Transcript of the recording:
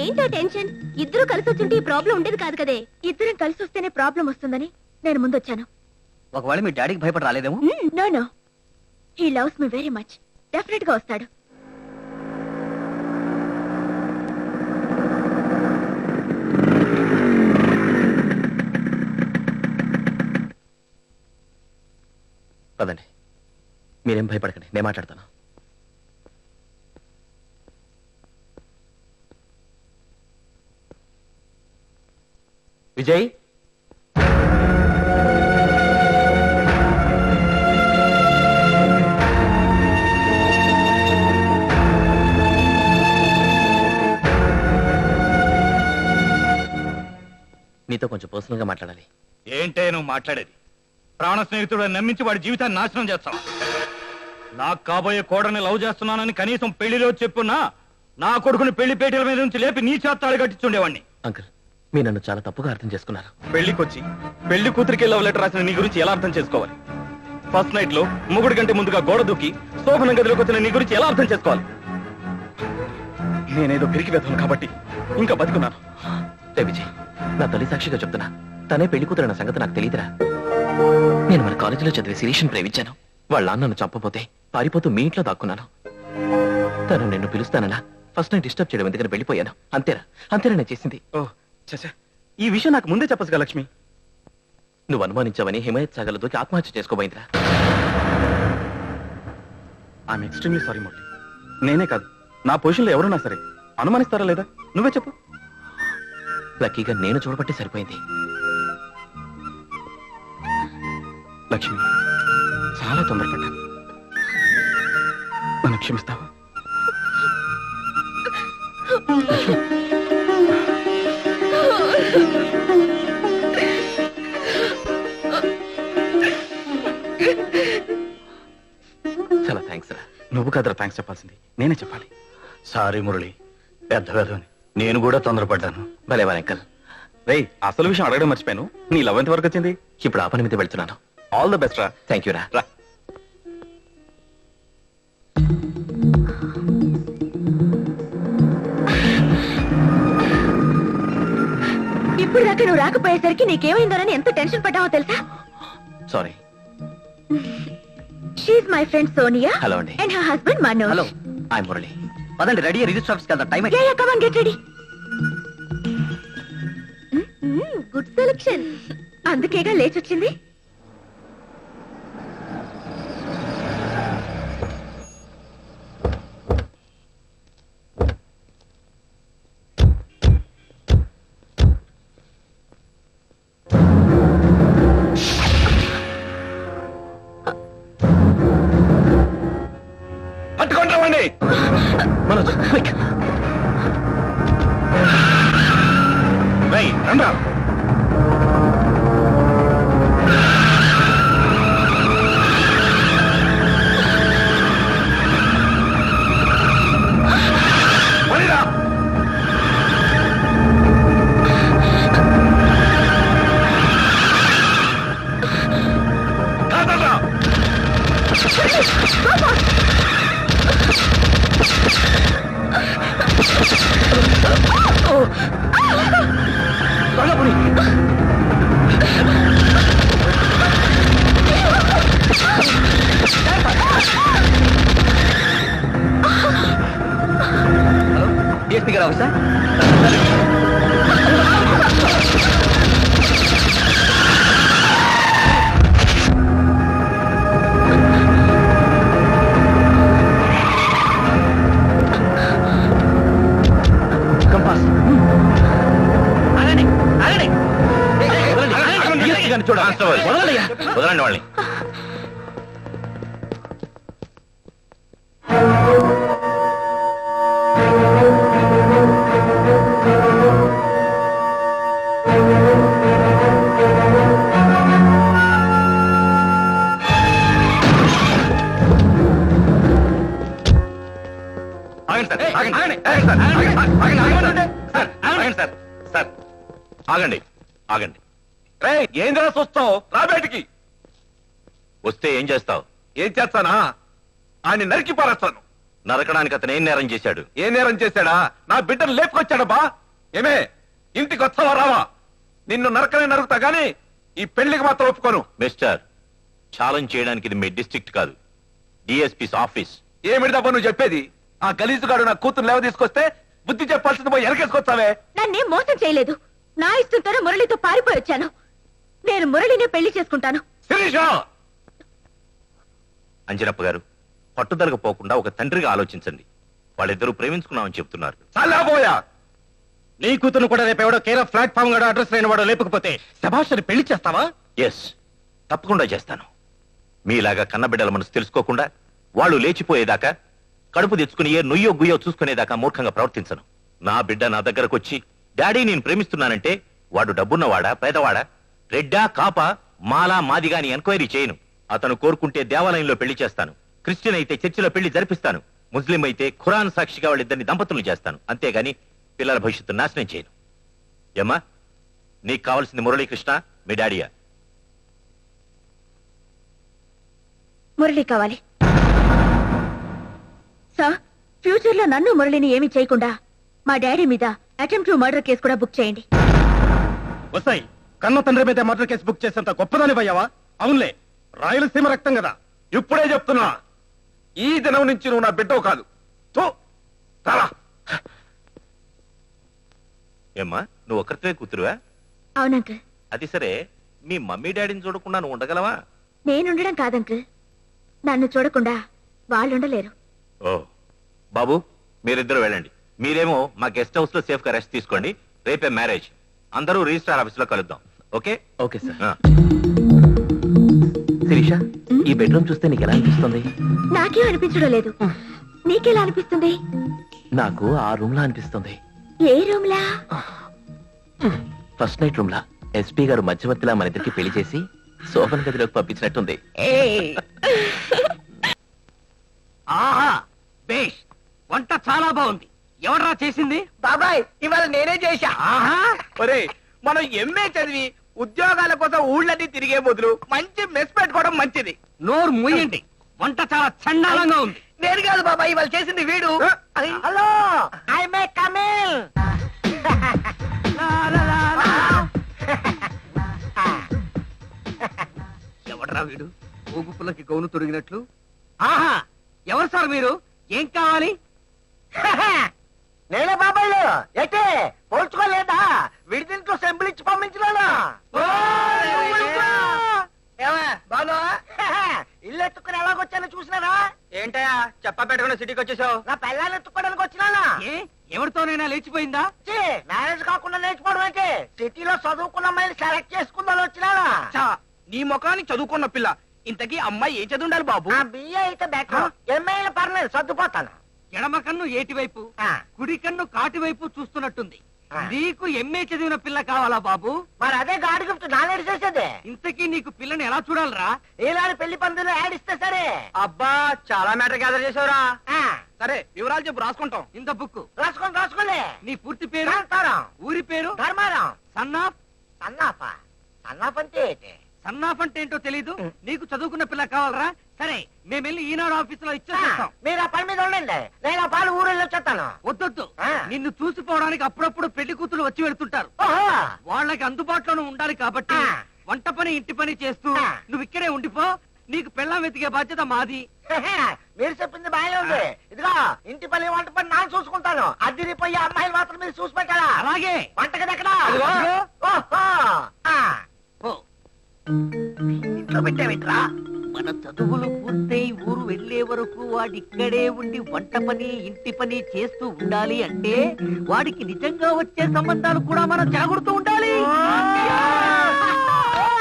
ఏంటో టెన్షన్? ఇద్దరు కలిసి వచ్చింటే ఈ ప్రాబ్లం ఉండేది కాదు కదే. ఇద్దరం కలిసి వస్తేనే ప్రాబ్లం వస్తుందని నేను ముందు వచ్చాను ఒకవేళ మీ డాడీకి భయపడి రాలేదేమో? No no. He loves me very much డెఫినెట్గా వస్తాడు. పదండి మీరేం భయపడకండి నేను మాట్లాడతాను. విజయ్? నీతో కొంచెం పర్సనల్గా మాట్లాడాలి. ఏంటే నువ్వు మాట్లాడేది? ప్రాణ స్నేహితుడు నమ్మించి వాడి జీవితాన్ని నాశనం చేస్తావు నాకు కాబోయే కోడని లవ్ చేస్తున్నానని కనీసం పెళ్ళిలో చెప్పున్నా నా కొడుకుని పెళ్ళి పేటల మీద నుంచి లేపి నీ చేత్తాడు కట్టించుండేవాడిని అంకుల్ మీరు నన్ను చాలా తప్పుగా అర్థం చేసుకున్నారు. పెళ్ళికొచ్చి పెళ్ళి కూతురికి లవ్ లెటర్ రాసిన నీ గురించి ఎలా అర్థం చేసుకోవాలి? ఫస్ట్ నైట్లో ముగుడు గంట ముందుగా గోడ దూకి శోభన గదిలోకి వచ్చిన నీ గురించి ఎలా అర్థం చేసుకోవాలి? నేనేదో పిరికి వేతాను కాబట్టి ఇంకా బతుకున్నాను. రే విజయ్ నా తల్లి సాక్షిగా చెప్తున్నా. తనే పెళ్ళి కూతురన్న సంగతి నాకు తెలియదురా. నేను మన కాలేజీలో చదివే శిరీష్ని ప్రేమించాను. వాళ్ళ నాన్న నన్ను చంపపోతే పారిపోతూ మీ ఇంట్లో దాక్కున్నాను. తను నిన్ను పిలుస్తానన్నా ఫస్ట్ నైట్ డిస్టర్బ్ చేయడం ఎందుకని వెళ్ళిపోయాను. అంతేరా. అంతేనా నేను చేసింది. ఓ చచ్చా ఈ విషయం నాకు ముందే చెప్పసుగా లక్ష్మి. నువ్వు అనుమానించావని హిమాయత్ సాగర్లో దూకి ఆత్మహత్య చేసుకోబోయిందిరా. ఐఎమ్ ఎక్స్ట్రీమ్లీ సారీ మురళి నేనే కాదు. నా పొజిషన్లో ఎవరున్నా సరే అనుమానిస్తారా లేదా? నువ్వే చెప్పు. లక్కీగా నేను చూడబట్టి సరిపోయింది. లక్ష్మి చాలా తొందరపడ్డాను. నన్ను క్షమిస్తావా? చాలా థ్యాంక్స్ రా. నువ్వు కదరా థ్యాంక్స్ చెప్పాల్సింది. నేనే చెప్పాలి. సారీ మురళి పెద్ద పెద్దని నేను కూడా తొందరపడ్డాను. భలేవా అంకల్ రేయ్ అసలు విషయం అడగడం మర్చిపోయాను. నీ లవ్ ఎంత వరకు వచ్చింది? ఇప్పుడు ఆ పని మీద వెళ్తున్నాను. ఆల్ ద బెస్ట్ రా థ్యాంక్ యూ రా రా ఇప్పుడు దాకా నువ్వు రాకపోయేసరికి నీకేమైందోనని ఎంత టెన్షన్ పడ్డావో తెలుసా? Sorry she's my friend Sonia hello అండి. And her husband Manoj hello I Murali పదండి రెడీ రిజిస్టర్ ఆఫీస్కి వెళ్దాం. Time yeah yeah come on get ready good selection అందుకేగా లేచి డిఎస్పీ గారు ఆఫీసా వదలండియ్యా. వదలండి వాళ్ళని. ఆగండి ఆగండి. ఆగండి ఆగండి సార్ ఆగండి ఆగండి ఆగండి సార్ ఆగండి సార్ సార్ ఆగండి ఆగండి రే ఏం రా చూస్తావు? రా బయటికి. వస్తే ఏం చేస్తావు? ఏం చేస్తానా? ఆయన నరికి పారేస్తాను. నరకడానికి అతను ఏం నేరం చేశాడు? ఏ నేరం చేశాడా? నా బిడ్డను లేపుకొచ్చాడబ్బా ఏమే ఇంటికి వస్తావా రావా? నిన్ను నరకనే నరుకుతా గాని ఈ పెళ్ళికి మాత్రం ఒప్పుకోను. మిస్టర్ ఛాలెంజ్ చేయడానికి ఇది మీ డిస్ట్రిక్ట్ కాదు. DSP's office. ఏమిడిదబ్బా నువ్వు చెప్పేది? ఆ గలీజుగాడు నా కూతురు లేవ తీసుకొస్తే బుద్ధి చెప్పాల్సింది పోయి వెనకేసుకొస్తావే నన్నేం మోసం చేయలేదు. నా ఇష్టంతోనే మురళితో పారిపోయి వచ్చాను. నేను మురళినే పెళ్ళి చేసుకుంటాను. శిరీష! అంజనప్ప గారు పట్టుదలకు పోకుండా ఒక తండ్రిగా ఆలోచించండి. వాళ్ళిద్దరూ ప్రేమించుకున్నామని చెప్తున్నారు. నీ కూతురు కూడా రేపు ఎవడో కేర్ ప్లాట్ఫామ్ గడ అడ్రస్ లేని వాడు లేపకపోతే శభాషని పెళ్ళి చేస్తావా? ఎస్ తప్పకుండా చేస్తాను. మీలాగా కన్నబిడ్డల మనసు తెలుసుకోకుండా వాళ్ళు లేచిపోయేదాకా కడుపు తెచ్చుకుని ఏ నుయ్యో గుయ్యో చూసుకునేదాకా మూర్ఖంగా ప్రవర్తించను. నా బిడ్డ నా దగ్గరకు వచ్చి డాడీ నేను ప్రేమిస్తున్నానంటే వాడు డబ్బున్నవాడా పేదవాడా? రెడ్డా కాపా మాలా మాదిగా అని ఎంక్వైరీ చేయను. అతను కోరుకుంటే దేవాలయంలో పెళ్ళి చేస్తాను. క్రిస్టియన్ అయితే చర్చిలో పెళ్ళి జరిపిస్తాను. ముస్లిం అయితే ఖురాన్ సాక్షిగా వాళ్ళిద్దరిని దంపతులు చేస్తాను. అంతేగాని పిల్లల భవిష్యత్తు నాశనం చేయను. ఏమ్మా? నీకు కావాల్సింది మురళీకృష్ణ మీ డాడీయా? మురళి కావాలి. సార్ ఫ్యూచర్లో నన్ను మురళిని ఏమీ చేయకుండా మా డాడీ మీద అటెంప్ట్ మర్డర్ కేసు కూడా బుక్ చేయండి. వస్తాయి. కన్న తండ్రి మీద మర్డర్ కేసు బుక్ చేసేంత గొప్పదాని పోయావా? అవునులే. రాయలసీమ రక్తం కదా. ఇప్పుడే చెప్తున్నా. ఈ దినం నుంచి నువ్వు నా బిడ్డవు కాదు. ఏమ్మా నువ్వు ఒకరితే కూతురువా? అవునంకుల్ అది సరే. మీ మమ్మీ డాడీని చూడకుండా నువ్వు ఉండగలవా? నేనుండడం కాదంకుల్ నన్ను చూడకుండా వాళ్ళుండలేరు ఓ. బాబు మీరిద్దరు వెళ్ళండి. మీరేమో మా గెస్ట్ హౌస్లో సేఫ్గా రెస్ట్ తీసుకోండి. రేపే మ్యారేజ్. అందరూ రిజిస్ట్రార్ ఆఫీస్లో కలుద్దాం. ఓకే? Okay sir. ఆ. శిరీష ఈ బెడ్రూమ్ చూస్తే నీకు ఎలా అనిపిస్తుంది? నాకేం అనిపించడం లేదు. నీకెలా అనిపిస్తుంది? నాకు ఆ రూమ్ లా అనిపిస్తుంది. ఏ రూమ్ లా? ఫస్ట్ నైట్ రూమ్ లా. ఎస్పీ గారు మధ్యవర్తిలా మన ఇద్దరికి పెళ్ళి చేసి సోఫన్ గదిలోకి పంపించినట్టుంది. ఆహా! బేష్ వంట చాలా బాగుంది. ఎవడరా చేసింది? బాబాయ్ ఇవాళ నేనే చేశా. ఆహా! ఒరే మనం ఎంఏ చదివి ఉద్యోగాల కోసం ఊళ్ళని తిరిగే బదులు మంచి మెస్ పెట్టుకోవడం మంచిది. నోరు మూయండి. వంట చాలా చండాలంగా ఉంది. నేను కాదు బాబాయ్ ఇవాళ చేసింది వీడు. Hello. I may come in. ఎవడరా వీడు? ఊగుపులకి గౌను తొడిగినట్లు? ఆహా ఎవరు సార్ మీరు? ఏం కావాలి? నేనే బాబాయ్లు. ఎట్టే పోల్చుకోలేదా? విడిదింట్లో సెంబులిచ్చి పంపించినాను? బాను ఇల్లు ఎత్తుకుని ఎలాగొచ్చానో చూసినారా? ఏంటయా చెప్ప పెట్టుకున్న సిటీకి వచ్చేసావు? నా పిల్లల్ని ఎత్తుకోవడానికి వచ్చినానా? ఎవరితోనైనా లేచిపోయిందా? మ్యారేజ్ కాకుండా నేర్చుకోవడం అంటే సిటీలో చదువుకున్న అమ్మాయిని సెలెక్ట్ చేసుకుందని వచ్చినానా నీ ముఖానికి చదువుకున్న పిల్ల. ఇంతకీ అమ్మాయి ఏం చదువుండాలి బాబు? బిఏ అయితే బెటర్ ఎంఏ పర్లేదు సర్దుపోతాను. ఎడమ కన్ను ఏటి వైపు ఆ, కుడి కన్ను కాటి వైపు చూస్తున్నట్టుంది. నీకు ఎంఏ చదివిన పిల్ల కావాలా బాబు? మరి అదే గాడి గిఫ్ట్ నాలేడు చేసేది. ఇంతకీ నీకు పిల్లని ఎలా చూడాలరా? ఈనాడు పెళ్ళి పందులు యాడ్ ఇస్తే సరే. అబ్బా చాలా మ్యాటర్ గ్యాదర్ చేసావురా సరే వివరాలు చెప్పు రాసుకుంటాం. ఇంత బుక్ రాసుకోండి రాసుకోండి. నీ పూర్తి పేరు? ఊరి పేరు? Dharmaram son of son of son of అంటే? సన్నాఫ్ అంటే ఏంటో తెలీదు నీకు చదువుకున్న పిల్ల కావాలరా? సరే మేము వెళ్ళి ఈనాడు ఆఫీస్లో ఇచ్చేస్తాం మీరు ఆ పని మీద ఉండండి. నేను పాలు ఊరిలో వచ్చేస్తాను. వద్దొద్దు. నిన్ను చూసిపోవడానికి అప్పుడప్పుడు పెళ్ళి కూతురు వచ్చి వెళ్తుంటారు. వాళ్ళకి అందుబాటులోనే ఉండాలి కాబట్టి. వంట పని ఇంటి పని చేస్తూ. నువ్వు ఇక్కడే ఉండిపో. నీకు పెళ్ళం వెతికే బాధ్యత మాది. మీరు చెప్పింది బాగానే ఉంది. ఇదిగో ఇంటి పని వంట పని నాన్న చూసుకుంటాను. అదిరిపోయి అమ్మాయిలు మాత్రం మీరు చూసి పెట్టాలా? అలాగే. వంటగది ఎక్కడ? ఇంట్లో మన చదువులు పూర్తయి ఊరు వెళ్ళే వరకు వాడిక్కడే ఉండి వంట పని ఇంటి పని చేస్తూ ఉండాలి అంటే వాడికి నిజంగా వచ్చే సంబంధాలు కూడా మనం జాగ్రత్త ఉండాలి.